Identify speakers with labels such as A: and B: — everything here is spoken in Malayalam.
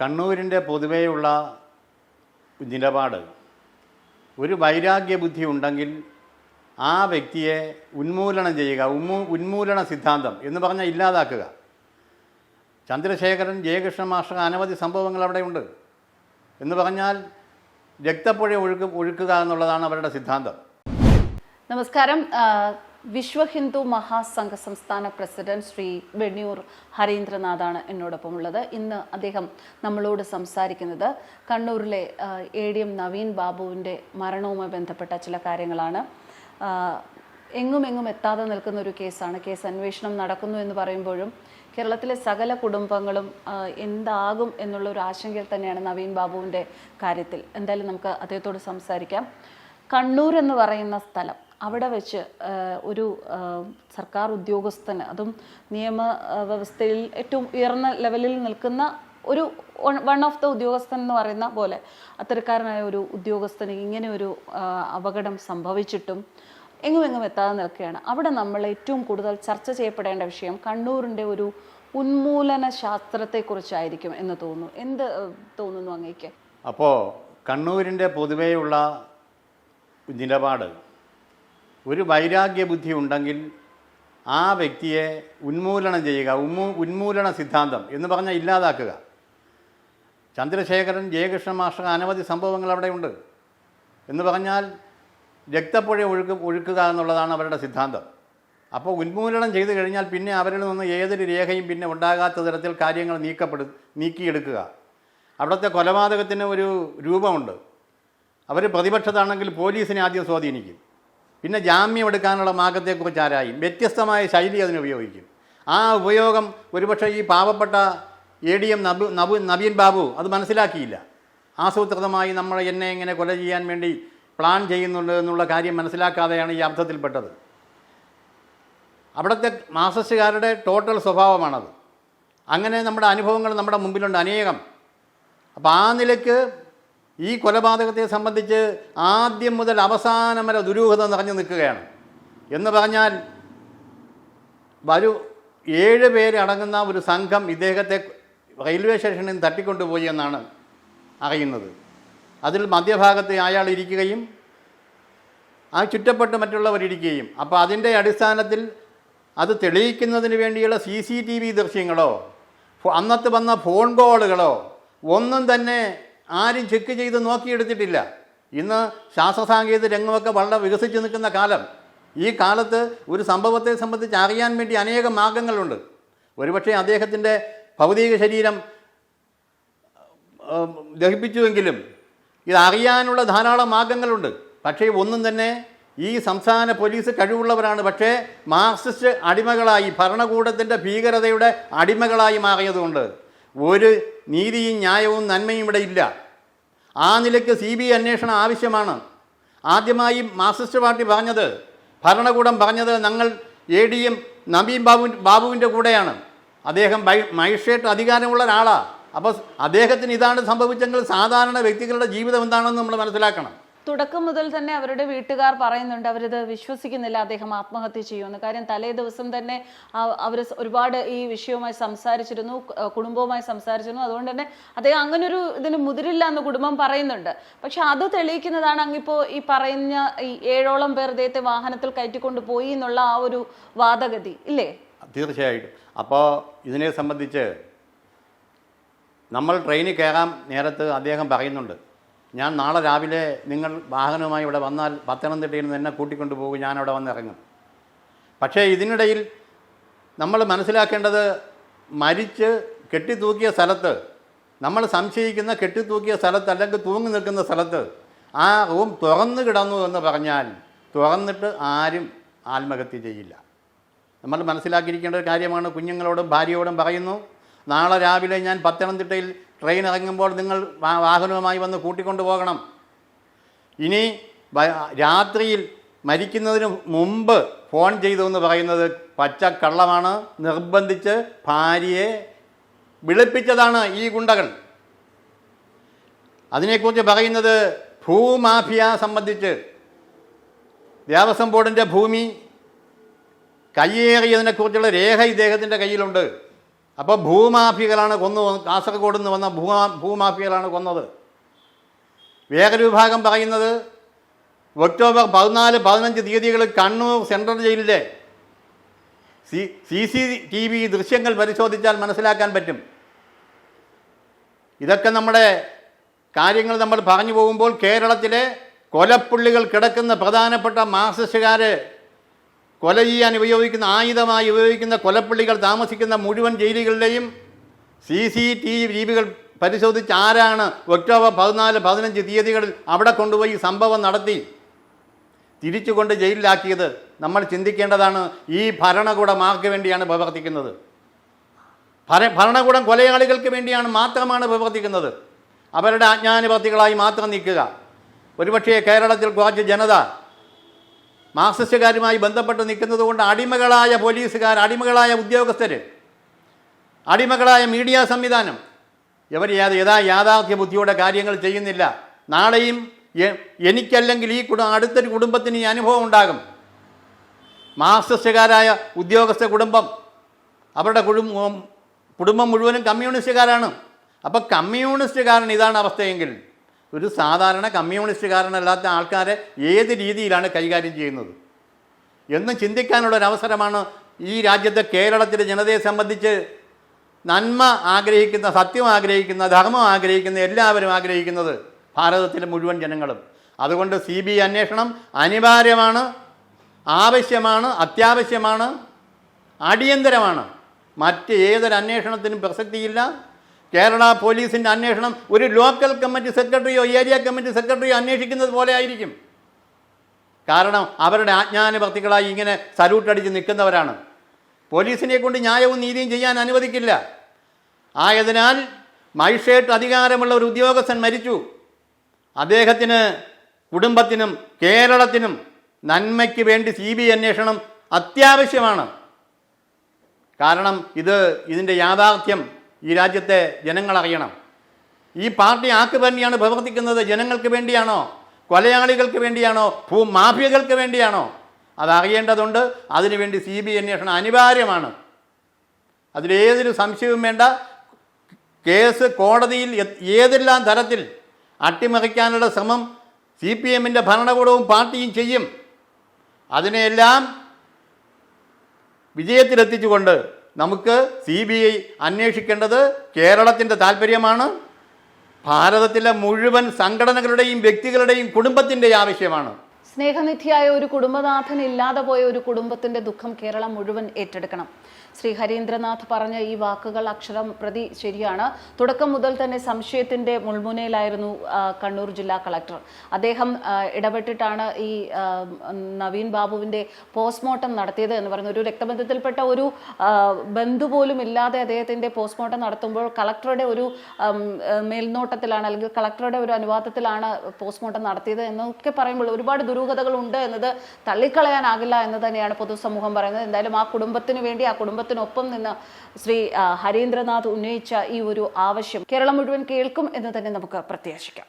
A: കണ്ണൂരിന്റെ പൊതുവെയുള്ള നിലപാട്. ഒരു വൈരാഗ്യ ബുദ്ധി ഉണ്ടെങ്കിൽ ആ വ്യക്തിയെ ഉന്മൂലനം ചെയ്യുക ഉന്മൂ ഉന്മൂലന സിദ്ധാന്തം എന്ന് പറഞ്ഞാൽ ഇല്ലാതാക്കുക. ചന്ദ്രശേഖരൻ ജയകൃഷ്ണ മാഷ്ടർ അനവധി സംഭവങ്ങൾ അവിടെയുണ്ട് എന്ന് പറഞ്ഞാൽ രക്തപ്പുഴ ഒഴുക്ക് ഒഴുക്കുക എന്നുള്ളതാണ് അവരുടെ സിദ്ധാന്തം.
B: നമസ്കാരം. വിശ്വ ഹിന്ദു മഹാസംഘ സംസ്ഥാന പ്രസിഡന്റ് ശ്രീ വെണ്ണിയൂർ ഹരീന്ദ്രനാഥാണ് എന്നോടൊപ്പം ഉള്ളത്. ഇന്ന് അദ്ദേഹം നമ്മളോട് സംസാരിക്കുന്നത് കണ്ണൂരിലെ എ ഡി എം നവീൻ ബാബുവിന്റെ മരണവുമായി ബന്ധപ്പെട്ട ചില കാര്യങ്ങളാണ്. എങ്ങും എങ്ങും എത്താതെ നിൽക്കുന്ന ഒരു കേസാണ്. കേസ് അന്വേഷണം നടക്കുന്നു എന്ന് പറയുമ്പോഴും കേരളത്തിലെ സകല കുടുംബങ്ങളും എന്താകും എന്നുള്ള ഒരു ആശങ്കയിൽ തന്നെയാണ് നവീൻ ബാബുവിന്റെ കാര്യത്തിൽ. എന്തായാലും നമുക്ക് അദ്ദേഹത്തോട് സംസാരിക്കാം. കണ്ണൂർ എന്ന് പറയുന്ന സ്ഥലം അവിടെ വെച്ച് ഒരു സർക്കാർ ഉദ്യോഗസ്ഥന് അതും നിയമ വ്യവസ്ഥയിൽ ഏറ്റവും ഉയർന്ന ലെവലിൽ നിൽക്കുന്ന ഒരു വൺ ഓഫ് ദ ഉദ്യോഗസ്ഥൻ എന്ന് പറയുന്ന പോലെ അത്തരക്കാരനായ ഒരു ഉദ്യോഗസ്ഥന് ഇങ്ങനെ ഒരു അപകടം സംഭവിച്ചിട്ടും എങ്ങും എങ്ങും എത്താതെ നിൽക്കുകയാണ്. അവിടെ നമ്മൾ ഏറ്റവും കൂടുതൽ ചർച്ച ചെയ്യപ്പെടേണ്ട വിഷയം കണ്ണൂരിന്റെ ഒരു ഉന്മൂലന ശാസ്ത്രത്തെക്കുറിച്ചായിരിക്കും എന്ന് തോന്നുന്നു. എന്ത് തോന്നുന്നു അങ്ങേക്ക്?
A: അപ്പോൾ കണ്ണൂരിന്റെ പൊതുവെയുള്ള നിലപാട് ഒരു വൈരാഗ്യ ബുദ്ധി ഉണ്ടെങ്കിൽ ആ വ്യക്തിയെ ഉന്മൂലനം ചെയ്യുക ഉന്മൂ ഉന്മൂലന സിദ്ധാന്തം എന്ന് പറഞ്ഞാൽ ഇല്ലാതാക്കുക. ചന്ദ്രശേഖരൻ ജയകൃഷ്ണ മാഷ്ടർ അനവധി സംഭവങ്ങൾ അവിടെയുണ്ട് എന്ന് പറഞ്ഞാൽ രക്തപ്പുഴ ഒഴുക്ക് ഒഴുക്കുക എന്നുള്ളതാണ് അവരുടെ സിദ്ധാന്തം. അപ്പോൾ ഉന്മൂലനം ചെയ്തു കഴിഞ്ഞാൽ പിന്നെ അവരിൽ നിന്ന് ഏതൊരു രേഖയും പിന്നെ ഉണ്ടാകാത്ത തരത്തിൽ കാര്യങ്ങൾ നീക്കപ്പെടു നീക്കിയെടുക്കുക. അവിടുത്തെ കൊലപാതകത്തിന് ഒരു രൂപമുണ്ട്. അവർ പ്രതിപക്ഷത്താണെങ്കിൽ പോലീസിനെ ആദ്യം സ്വാധീനിക്കും. പിന്നെ ജാമ്യം എടുക്കാനുള്ള മാർഗത്തെക്കുറിച്ച് ആരായും? വ്യത്യസ്തമായ ശൈലി അതിന് ഉപയോഗിക്കും. ആ ഉപയോഗം ഒരുപക്ഷെ ഈ പാവപ്പെട്ട A D M Nabu Nabu Nabeen Babu അത് മനസ്സിലാക്കിയില്ല. ആസൂത്രിതമായി നമ്മൾ എന്നെ ഇങ്ങനെ കൊല ചെയ്യാൻ വേണ്ടി പ്ലാൻ ചെയ്യുന്നുണ്ട് എന്നുള്ള കാര്യം മനസ്സിലാക്കാതെയാണ് ഈ അബദ്ധത്തിൽപ്പെട്ടത്. അവിടുത്തെ മാസസ്റ്റുകാരുടെ ടോട്ടൽ സ്വഭാവമാണത്. അങ്ങനെ നമ്മുടെ അനുഭവങ്ങൾ നമ്മുടെ മുമ്പിലുണ്ട് അനേകം. അപ്പോൾ ആ നിലയ്ക്ക് ഈ കൊലപാതകത്തെ സംബന്ധിച്ച് ആദ്യം മുതൽ അവസാനം വരെ ദുരൂഹത നിറഞ്ഞു നിൽക്കുകയാണ്. എന്ന് പറഞ്ഞാൽ വരു ഏഴ് പേര് അടങ്ങുന്ന ഒരു സംഘം ഇദ്ദേഹത്തെ റെയിൽവേ സ്റ്റേഷനിൽ നിന്ന് തട്ടിക്കൊണ്ടുപോയി എന്നാണ് അറിയുന്നത്. അതിൽ മധ്യഭാഗത്ത് അയാൾ ഇരിക്കുകയും ആ ചുറ്റപ്പെട്ട് മറ്റുള്ളവരിയ്ക്കുകയും അപ്പോൾ അതിന്റെ അടിസ്ഥാനത്തിൽ അത് തെളിയിക്കുന്നതിന് വേണ്ടിയുള്ള സി സി ടി വി ദൃശ്യങ്ങളോ അന്നത്തെ വന്ന ഫോൺ കോളുകളോ ഒന്നും തന്നെ ആരും ചെക്ക് ചെയ്ത് നോക്കിയെടുത്തിട്ടില്ല. ഇന്ന് ശാസ്ത്രസാങ്കേതിക രംഗമൊക്കെ വളരെ വികസിച്ച് നിൽക്കുന്ന കാലം. ഈ കാലത്ത് ഒരു സംഭവത്തെ സംബന്ധിച്ച് അറിയാൻ വേണ്ടി അനേകം മാർഗങ്ങളുണ്ട്. ഒരുപക്ഷെ അദ്ദേഹത്തിന്റെ ഭൗതിക ശരീരം ദഹിപ്പിച്ചുവെങ്കിലും ഇത് അറിയാനുള്ള ധാരാളം മാർഗങ്ങളുണ്ട്. പക്ഷേ ഒന്നും തന്നെ ഈ സംസ്ഥാന പോലീസ് കഴിവുള്ളവരാണ്. പക്ഷേ മാർക്സിസ്റ്റ് അടിമകളായി ഭരണകൂടത്തിന്റെ ഭീകരതയുടെ അടിമകളായി മാറിയതുകൊണ്ട് ഒരു നീതിയും ന്യായവും നന്മയും ഇവിടെ ഇല്ല. ആ നിലയ്ക്ക് സി ബി അന്വേഷണം ആവശ്യമാണ്. ആദ്യമായി മാർക്സിസ്റ്റ് പാർട്ടി പറഞ്ഞത് ഭരണകൂടം പറഞ്ഞത് ഞങ്ങൾ A D M Nabeem Babu ബാബുവിന്റെ കൂടെയാണ്. അദ്ദേഹം മജിസ്ട്രേറ്റ് അധികാരമുള്ള ഒരാളാണ് അപ്പോൾ അദ്ദേഹത്തിന് ഇതാണ് സംഭവിച്ചെങ്കിൽ സാധാരണ വ്യക്തികളുടെ ജീവിതം എന്താണെന്ന് നമ്മൾ മനസ്സിലാക്കണം.
B: തുടക്കം മുതൽ തന്നെ അവരുടെ വീട്ടുകാർ പറയുന്നുണ്ട് അവരിത് വിശ്വസിക്കുന്നില്ല അദ്ദേഹം ആത്മഹത്യ ചെയ്യുമെന്ന്. കാര്യം തലേ ദിവസം തന്നെ അവർ ഒരുപാട് ഈ വിഷയവുമായി സംസാരിച്ചിരുന്നു കുടുംബവുമായി സംസാരിച്ചിരുന്നു. അതുകൊണ്ട് തന്നെ അദ്ദേഹം അങ്ങനൊരു ഇതിന് മുതിരില്ല എന്ന് കുടുംബം പറയുന്നുണ്ട്. പക്ഷെ അത് തെളിയിക്കുന്നതാണ് അങ്ങിപ്പോ ഈ പറയുന്ന ഈ ഏഴോളം പേർ അദ്ദേഹത്തെ വാഹനത്തിൽ കയറ്റിക്കൊണ്ട് പോയി എന്നുള്ള ആ ഒരു വാദഗതി. ഇല്ലേ?
A: തീർച്ചയായിട്ടും. അപ്പോൾ ഇതിനെ സംബന്ധിച്ച് നമ്മൾ ട്രെയിനിൽ കയറാൻ നേരത്ത് അദ്ദേഹം പറയുന്നുണ്ട്. ഞാൻ നാളെ രാവിലെ നിങ്ങൾ വാഹനവുമായി ഇവിടെ വന്നാൽ പത്തനംതിട്ടയിൽ നിന്ന് എന്നെ കൂട്ടിക്കൊണ്ടു പോകും ഞാൻ അവിടെ വന്ന് ഇറങ്ങും പക്ഷേ ഇതിനിടയിൽ നമ്മൾ മനസ്സിലാക്കേണ്ടത് മരിച്ച് കെട്ടിത്തൂക്കിയ സ്ഥലത്ത് നമ്മൾ സംശയിക്കുന്ന കെട്ടിത്തൂക്കിയ സ്ഥലത്ത് അല്ലെങ്കിൽ തൂങ്ങി നിൽക്കുന്ന സ്ഥലത്ത് ആ റൂം തുറന്നു കിടന്നു എന്ന് പറഞ്ഞാൽ തുറന്നിട്ട് ആരും ആത്മഹത്യ ചെയ്യില്ല. നമ്മൾ മനസ്സിലാക്കിയിരിക്കേണ്ട ഒരു കാര്യമാണ് കുഞ്ഞുങ്ങളോടും ഭാര്യയോടും പറയുന്നു നാളെ രാവിലെ ഞാൻ പത്തനംതിട്ടയിൽ ട്രെയിൻ ഇറങ്ങുമ്പോൾ നിങ്ങൾ വാഹനവുമായി വന്ന് കൂട്ടിക്കൊണ്ടു പോകണം ഇനി രാത്രിയിൽ മരിക്കുന്നതിന് മുമ്പ് ഫോൺ ചെയ്തു എന്ന് പറയുന്നത് പച്ചക്കള്ളമാണ് നിർബന്ധിച്ച് ഭാര്യയെ വിളിപ്പിച്ചതാണ് ഈ ഗുണ്ടകൾ. അതിനെക്കുറിച്ച് പറയുന്നത് ഭൂമാഫിയ സംബന്ധിച്ച്. ദേവസ്വം ബോർഡിന്റെ ഭൂമി കയ്യേറിയതിനെക്കുറിച്ചുള്ള രേഖ ഇദ്ദേഹത്തിന്റെ കയ്യിലുണ്ട്. അപ്പോൾ ഭൂമാഫികളാണ് കൊന്നു കാസർഗോഡ് നിന്ന് വന്ന ഭൂമാ ഭൂമാഫികളാണ് കൊന്നത്. വേഗവിഭാഗം പറയുന്നത് ഒക്ടോബർ പതിനാല് പതിനഞ്ച് തീയതികൾ കണ്ണൂർ സെൻട്രൽ ജയിലിലെ C C C T V ദൃശ്യങ്ങൾ പരിശോധിച്ചാൽ മനസ്സിലാക്കാൻ പറ്റും. ഇതൊക്കെ നമ്മുടെ കാര്യങ്ങൾ നമ്മൾ പറഞ്ഞു പോകുമ്പോൾ കേരളത്തിലെ കൊലപ്പുള്ളികൾ കിടക്കുന്ന പ്രധാനപ്പെട്ട മാർക്സിസ്റ്റുകാർ കൊല ചെയ്യാൻ ഉപയോഗിക്കുന്ന ആയുധമായി ഉപയോഗിക്കുന്ന കൊലപ്പള്ളികൾ താമസിക്കുന്ന മുഴുവൻ ജയിലുകളുടെയും സി സി ടി വി രീതികൾ പരിശോധിച്ച് ആരാണ് ഒക്ടോബർ പതിനാല് പതിനഞ്ച് തീയതികളിൽ അവിടെ കൊണ്ടുപോയി സംഭവം നടത്തി. തിരിച്ചുകൊണ്ട് ജയിലിലാക്കിയത് നമ്മൾ ചിന്തിക്കേണ്ടതാണ് ഈ ഭരണകൂടം ആർക്ക് വേണ്ടിയാണ് പ്രവർത്തിക്കുന്നത്? ഭര- ഭരണകൂടം കൊലയാളികൾക്ക് വേണ്ടിയാണ് മാത്രമാണ് പ്രവർത്തിക്കുന്നത്. അവരുടെ ആജ്ഞാനുവർത്തികളായി മാത്രം നിൽക്കുക. ഒരുപക്ഷേ കേരളത്തിൽ കുറച്ച് ജനത മാർക്സിസ്റ്റുകാരുമായി ബന്ധപ്പെട്ട് നിൽക്കുന്നത് കൊണ്ട് അടിമകളായ പോലീസുകാർ അടിമകളായ ഉദ്യോഗസ്ഥർ അടിമകളായ മീഡിയ സംവിധാനം ഇവർ യഥാ യാഥാർത്ഥ്യ ബുദ്ധിയോടെ കാര്യങ്ങൾ ചെയ്യുന്നില്ല. നാളെയും എനിക്കല്ലെങ്കിൽ ഈ കുട അടുത്തൊരു കുടുംബത്തിന് ഈ അനുഭവം ഉണ്ടാകും. മാർക്സിസ്റ്റുകാരായ ഉദ്യോഗസ്ഥ കുടുംബം അവരുടെ കുടുംബം കുടുംബം മുഴുവനും കമ്മ്യൂണിസ്റ്റുകാരാണ്. അപ്പോൾ കമ്മ്യൂണിസ്റ്റുകാരൻ ഇതാണ് അവസ്ഥയെങ്കിൽ ഒരു സാധാരണ കമ്മ്യൂണിസ്റ്റുകാരനല്ലാത്ത ആൾക്കാരെ ഏത് രീതിയിലാണ് കൈകാര്യം ചെയ്യുന്നത്? എന്ന് ചിന്തിക്കാനുള്ള ഒരു അവസരമാണ് ഈ രാജ്യത്തെ കേരളത്തിലെ ജനതയെ സംബന്ധിച്ച് നന്മ ആഗ്രഹിക്കുന്ന സത്യം ആഗ്രഹിക്കുന്ന ധർമ്മം ആഗ്രഹിക്കുന്ന എല്ലാവരും ആഗ്രഹിക്കുന്നത് ഭാരതത്തിലെ മുഴുവൻ ജനങ്ങളും. അതുകൊണ്ട് സി ബി ഐ അന്വേഷണം അനിവാര്യമാണ് ആവശ്യമാണ് അത്യാവശ്യമാണ് അടിയന്തരമാണ്. മറ്റ് ഏതൊരു അന്വേഷണത്തിനും പ്രസക്തിയില്ല. കേരള പോലീസിന്റെ അന്വേഷണം ഒരു ലോക്കൽ കമ്മിറ്റി സെക്രട്ടറിയോ ഏരിയ കമ്മിറ്റി സെക്രട്ടറിയോ അന്വേഷിക്കുന്നത് പോലെ ആയിരിക്കും. കാരണം അവരുടെ ആജ്ഞാനുവർത്തികളായി ഇങ്ങനെ സല്യൂട്ട് അടിച്ച് നിൽക്കുന്നവരാണ്. പോലീസിനെ കൊണ്ട് ന്യായവും നീതിയും ചെയ്യാൻ അനുവദിക്കില്ല. ആയതിനാൽ മജിസ്ട്രേറ്റ് അധികാരമുള്ള ഒരു ഉദ്യോഗസ്ഥൻ മരിച്ചു. അദ്ദേഹത്തിന് കുടുംബത്തിനും കേരളത്തിനും നന്മയ്ക്ക് വേണ്ടി സി ബി അന്വേഷണം അത്യാവശ്യമാണ്. കാരണം ഇത് ഇതിന്റെ യാഥാർത്ഥ്യം ഈ രാജ്യത്തെ ജനങ്ങൾ അറിയണം. ഈ പാർട്ടി ആർക്ക് വേണ്ടിയാണ് പ്രവർത്തിക്കുന്നത്? ജനങ്ങൾക്ക് വേണ്ടിയാണോ? കൊലയാളികൾക്ക് വേണ്ടിയാണോ? ഭൂ മാഫിയകൾക്ക് വേണ്ടിയാണോ അതറിയേണ്ടതുണ്ട് അതിനുവേണ്ടി സി ബി അന്വേഷണം അനിവാര്യമാണ്. അതിലേതൊരു സംശയവും വേണ്ട. കേസ് കോടതിയിൽ ഏതെല്ലാം തരത്തിൽ അട്ടിമറിക്കാനുള്ള ശ്രമം സി പി എമ്മിന്റെ ഭരണകൂടവും പാർട്ടിയും ചെയ്യും. അതിനെയെല്ലാം വിജയത്തിലെത്തിച്ചുകൊണ്ട് നമുക്ക് സി ബി ഐ അന്വേഷിക്കേണ്ടത് കേരളത്തിന്റെ താല്പര്യമാണ്. ഭാരതത്തിലെ മുഴുവൻ സംഘടനകളുടെയും വ്യക്തികളുടെയും കുടുംബത്തിന്റെ ആവശ്യമാണ്.
B: സ്നേഹനിധിയായ ഒരു കുടുംബനാഥൻ ഇല്ലാതെ പോയ ഒരു കുടുംബത്തിന്റെ ദുഃഖം കേരളം മുഴുവൻ ഏറ്റെടുക്കണം. ശ്രീ ഹരീന്ദ്രനാഥ് പറഞ്ഞ ഈ വാക്കുകൾ അക്ഷരം പ്രതി ശരിയാണ്. തുടക്കം മുതൽ തന്നെ സംശയത്തിന്റെ മുൾമുനയിലായിരുന്നു കണ്ണൂർ ജില്ലാ കളക്ടർ. അദ്ദേഹം ഇടപെട്ടിട്ടാണ് ഈ നവീൻ ബാബുവിന്റെ പോസ്റ്റ്മോർട്ടം നടത്തിയത് എന്ന് പറയുന്ന ഒരു രക്തബന്ധത്തിൽപ്പെട്ട ഒരു ബന്ധു പോലും ഇല്ലാതെ അദ്ദേഹത്തിന്റെ പോസ്റ്റ്മോർട്ടം നടത്തുമ്പോൾ കളക്ടറുടെ ഒരു മേൽനോട്ടത്തിലാണ് അല്ലെങ്കിൽ കളക്ടറുടെ ഒരു അനുവാദത്തിലാണ് പോസ്റ്റ്മോർട്ടം നടത്തിയത് എന്നൊക്കെ പറയുമ്പോൾ ഒരുപാട് ദുരൂഹതകളുണ്ട് എന്നത് തള്ളിക്കളയാനാകില്ല എന്ന് തന്നെയാണ് പൊതുസമൂഹം പറയുന്നത്. എന്തായാലും ആ കുടുംബത്തിന് വേണ്ടി ആ കുടുംബത്തിനൊപ്പം നിന്ന് ശ്രീ ഹരീന്ദ്രനാഥ് ഉന്നയിച്ച ഈ ഒരു ആവശ്യം കേരളം മുഴുവൻ കേൾക്കും എന്ന് തന്നെ നമുക്ക് പ്രത്യാശിക്കാം.